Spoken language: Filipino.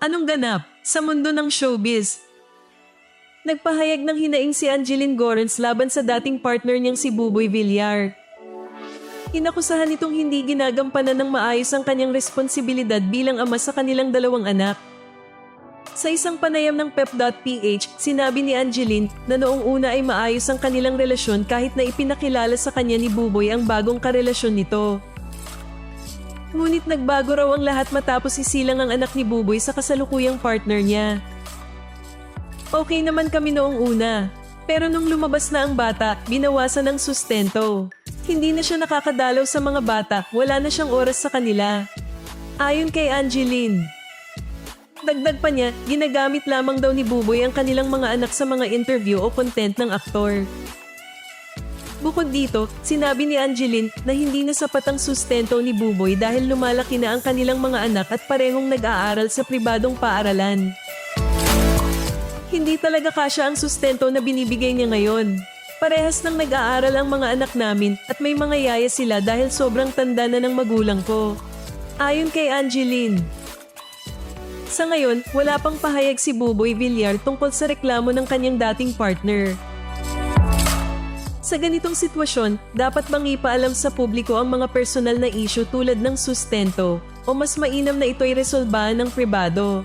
Anong ganap sa mundo ng showbiz? Nagpahayag ng hinaing si Angeline Gorens laban sa dating partner niyang si Buboy Villar. Inakusahan itong hindi ginagampanan ng maayos ang kanyang responsibilidad bilang ama sa kanilang dalawang anak. Sa isang panayam ng pep.ph, sinabi ni Angeline na noong una ay maayos ang kanilang relasyon kahit na ipinakilala sa kanya ni Buboy ang bagong karelasyon nito. Ngunit nagbago raw ang lahat matapos isilang ang anak ni Buboy sa kasalukuyang partner niya. Okay naman kami noong una, pero nung lumabas na ang bata, binawasan ng sustento. Hindi na siya nakakadalaw sa mga bata, wala na siyang oras sa kanila. Ayon kay Angeline. Dagdag pa niya, ginagamit lamang daw ni Buboy ang kanilang mga anak sa mga interview o content ng aktor. Bukod dito, sinabi ni Angeline na hindi na sapat ang sustento ni Buboy dahil lumalaki na ang kanilang mga anak at parehong nag-aaral sa pribadong paaralan. Hindi talaga kasya ang sustento na binibigay niya ngayon. Parehas nang nag-aaral ang mga anak namin at may mga yaya sila dahil sobrang tanda na ng magulang ko. Ayon kay Angeline. Sa ngayon, wala pang pahayag si Buboy Villar tungkol sa reklamo ng kanyang dating partner. Sa ganitong sitwasyon, dapat bang ipaalam sa publiko ang mga personal na issue tulad ng sustento o mas mainam na ito'y resolbahan ng pribado?